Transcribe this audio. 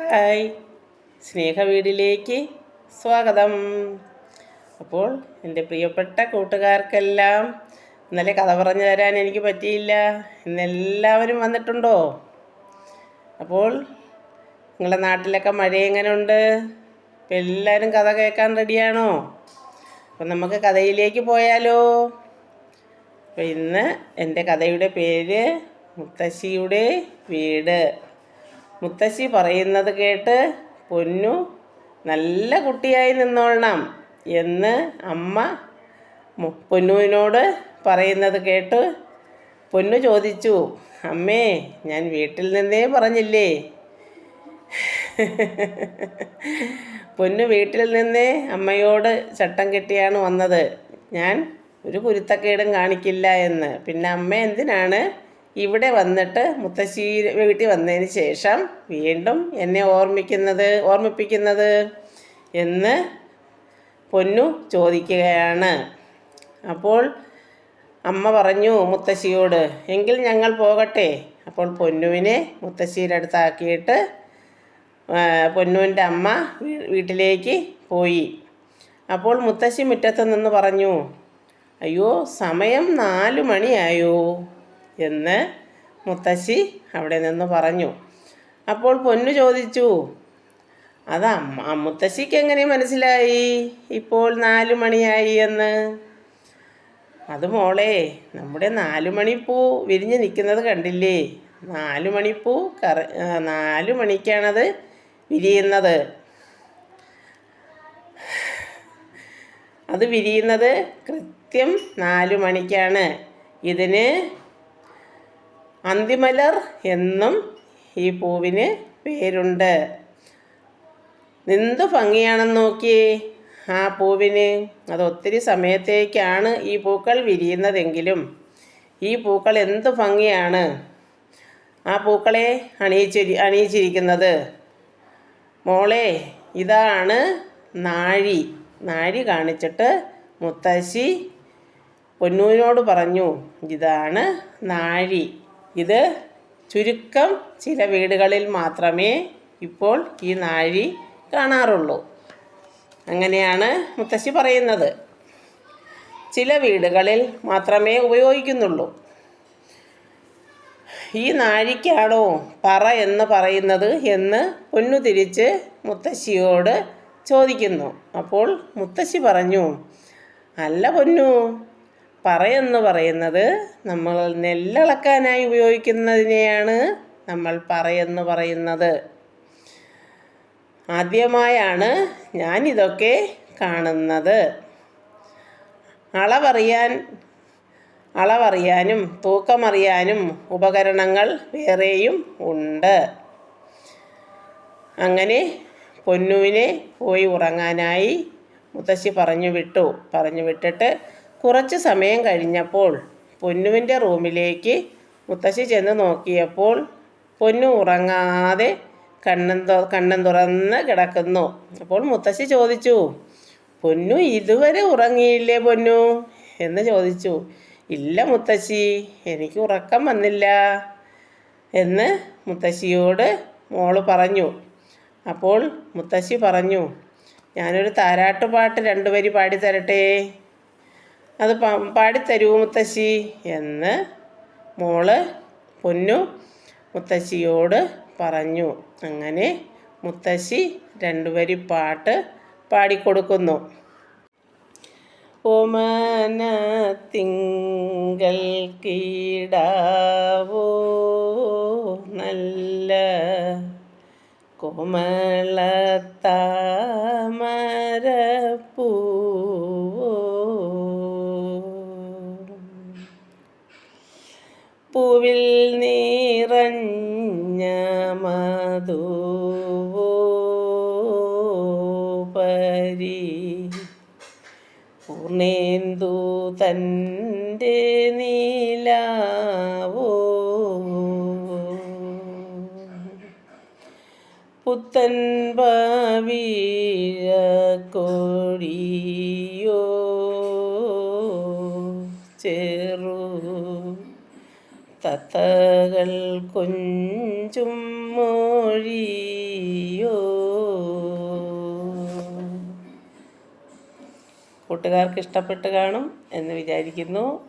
Hi. സ്നേഹ വീടിലേക്ക് സ്വാഗതം. അപ്പോൾ എന്റെ പ്രിയപ്പെട്ട കൂട്ടുകാർക്കെല്ലാം ഇന്നലെ കഥ പറഞ്ഞു തരാൻ എനിക്ക് പറ്റിയില്ല. ഇന്നെല്ലാവരും വന്നിട്ടുണ്ടോ? അപ്പോൾ നിങ്ങളുടെ നാട്ടിലൊക്കെ മഴ എങ്ങനെയുണ്ട് എല്ലാവരും കഥ കേൾക്കാൻ റെഡിയാണോ? അപ്പം നമുക്ക് കഥയിലേക്ക് പോയാലോ? അപ്പം ഇന്ന് എന്റെ കഥയുടെ പേര് മുത്തശ്ശിയുടെ വീട്. മുത്തശ്ശി പറയുന്നത് കേട്ട് പൊന്നു നല്ല കുട്ടിയായി നിന്നോളണം എന്ന് അമ്മ പൊന്നുവിനോട് പറയുന്നത് കേട്ട് പൊന്നു ചോദിച്ചു അമ്മേ ഞാൻ വീട്ടിൽ നിന്നേ പറഞ്ഞില്ലേ? പൊന്നു വീട്ടിൽ നിന്നേ അമ്മയോട് ചട്ടം കെട്ടിയാണ് വന്നത്. ഞാൻ ഒരു കുരുത്തക്കേടും കാണിക്കില്ല എന്ന്. പിന്നെ അമ്മ എന്തിനാണ് ഇവിടെ വന്നിട്ട് മുത്തശ്ശി വീട്ടിൽ വന്നതിന് ശേഷം വീണ്ടും എന്നെ ഓർമ്മിക്കുന്നത് ഓർമ്മിപ്പിക്കുന്നത് എന്ന് പൊന്നു ചോദിക്കുകയാണ്. അപ്പോൾ അമ്മ പറഞ്ഞു മുത്തശ്ശിയോട് എങ്കിൽ ഞങ്ങൾ പോകട്ടെ. അപ്പോൾ പൊന്നുവിനെ മുത്തശ്ശിയുടെ അടുത്താക്കിയിട്ട് പൊന്നുവിന്റെ അമ്മ വീട്ടിലേക്ക് പോയി. അപ്പോൾ മുത്തശ്ശി മുറ്റത്ത് നിന്ന് പറഞ്ഞു അയ്യോ സമയം നാലു മണിയായോ? എന്ന് മുത്തശ്ശി അവിടെ നിന്ന് പറഞ്ഞു. അപ്പോൾ പൊന്നു ചോദിച്ചു അത് അമ്മ മുത്തശ്ശിക്ക് എങ്ങനെ മനസ്സിലായി? ഇപ്പോൾ നാലു മണിയായി എന്ന്? അത് മോളെ നമ്മുടെ നാലു മണിപ്പൂ വിരിഞ്ഞ് നിൽക്കുന്നത് കണ്ടില്ലേ? നാലു മണിപ്പൂ കറ നാലു മണിക്കാണത് വിരിയുന്നത്. അത് വിരിയുന്നത് കൃത്യം നാലു മണിക്കാണ്. ഇതിന് അന്തിമലർ എന്നും ഈ പൂവിന് പേരുണ്ട്. എന്ത് ഭംഗിയാണെന്ന് നോക്കിയേ. ആ പൂവിന് അത് ഒത്തിരി സമയത്തേക്കാണ് ഈ പൂക്കൾ വിരിയുന്നതെങ്കിലും ഈ പൂക്കൾ എന്ത് ഭംഗിയാണ്. ആ പൂക്കളെ അണിയിച്ചിരി അണിയിച്ചിരിക്കുന്നത്. മോളെ ഇതാണ് നാഴി. നാഴി കാണിച്ചിട്ട് മുത്തശ്ശി പൊന്നൂരിനോട് പറഞ്ഞു ഇതാണ് നാഴി. ഇത് ചുരുക്കം ചില വീടുകളിൽ മാത്രമേ ഇപ്പോൾ ഈ നാഴി കാണാറുള്ളൂ. അങ്ങനെയാണ് മുത്തശ്ശി പറയുന്നത്. ചില വീടുകളിൽ മാത്രമേ ഉപയോഗിക്കുന്നുള്ളൂ. ഈ നാഴിക്കാണോ പറ എന്ന് പറയുന്നത് എന്ന് പൊന്നു തിരിച്ച് മുത്തശ്ശിയോട് ചോദിക്കുന്നു. അപ്പോൾ മുത്തശ്ശി പറഞ്ഞു അല്ല പൊന്നു പറയെന്ന് പറയുന്നത് നമ്മൾ നെല്ലളക്കാനായി ഉപയോഗിക്കുന്നതിനെയാണ് നമ്മൾ പറയെന്ന് പറയുന്നത്. ആദ്യമായാണ് ഞാനിതൊക്കെ കാണുന്നത്. അളവറിയാൻ അളവറിയാനും തൂക്കമറിയാനും ഉപകരണങ്ങൾ വേറെയും ഉണ്ട്. അങ്ങനെ പൊന്നുവിനെ പോയി ഉറങ്ങാനായി മുത്തശ്ശി പറഞ്ഞു വിട്ടു. പറഞ്ഞു വിട്ടിട്ട് കുറച്ച് സമയം കഴിഞ്ഞപ്പോൾ പൊന്നുവിന്റെ റൂമിലേക്ക് മുത്തശ്ശി ചെന്ന് നോക്കിയപ്പോൾ പൊന്നു ഉറങ്ങാതെ കണ്ണൻ തുറ കണ്ണൻ തുറന്ന് കിടക്കുന്നു. അപ്പോൾ മുത്തശ്ശി ചോദിച്ചു പൊന്നു ഇതുവരെ ഉറങ്ങിയില്ലേ പൊന്നു? എന്ന് ചോദിച്ചു ഇല്ല മുത്തശ്ശി എനിക്ക് ഉറക്കം വന്നില്ല എന്ന് മുത്തശ്ശിയോട് മോൾ പറഞ്ഞു. അപ്പോൾ മുത്തശ്ശി പറഞ്ഞു ഞാനൊരു താരാട്ടുപാട്ട് രണ്ടു വരി പാടിത്തരട്ടെ? അത് പാടിത്തരൂ മുത്തശ്ശി എന്ന് മോൾ പൊന്നു മുത്തശ്ശിയോട് പറഞ്ഞു. അങ്ങനെ മുത്തശ്ശി രണ്ടുപേരി പാട്ട് പാടിക്കൊടുക്കുന്നു. ഓമന തിങ്കൽ കീടാവോ നല്ല കോമളത്താമരപ്പൂവോ പൂവിൽ നിറഞ്ഞ മധുവോ പരി. പൂർണേന്ദു തന്റെ നീലാവോ? പുത്തൻ ഭാവീഴ കൊടിയോ? ചെറു തത്തകൾ കൊഞ്ചും മൊഴിയോ? കൂട്ടുകാർക്ക് ഇഷ്ടപ്പെട്ട് കാണും എന്ന് വിചാരിക്കുന്നു.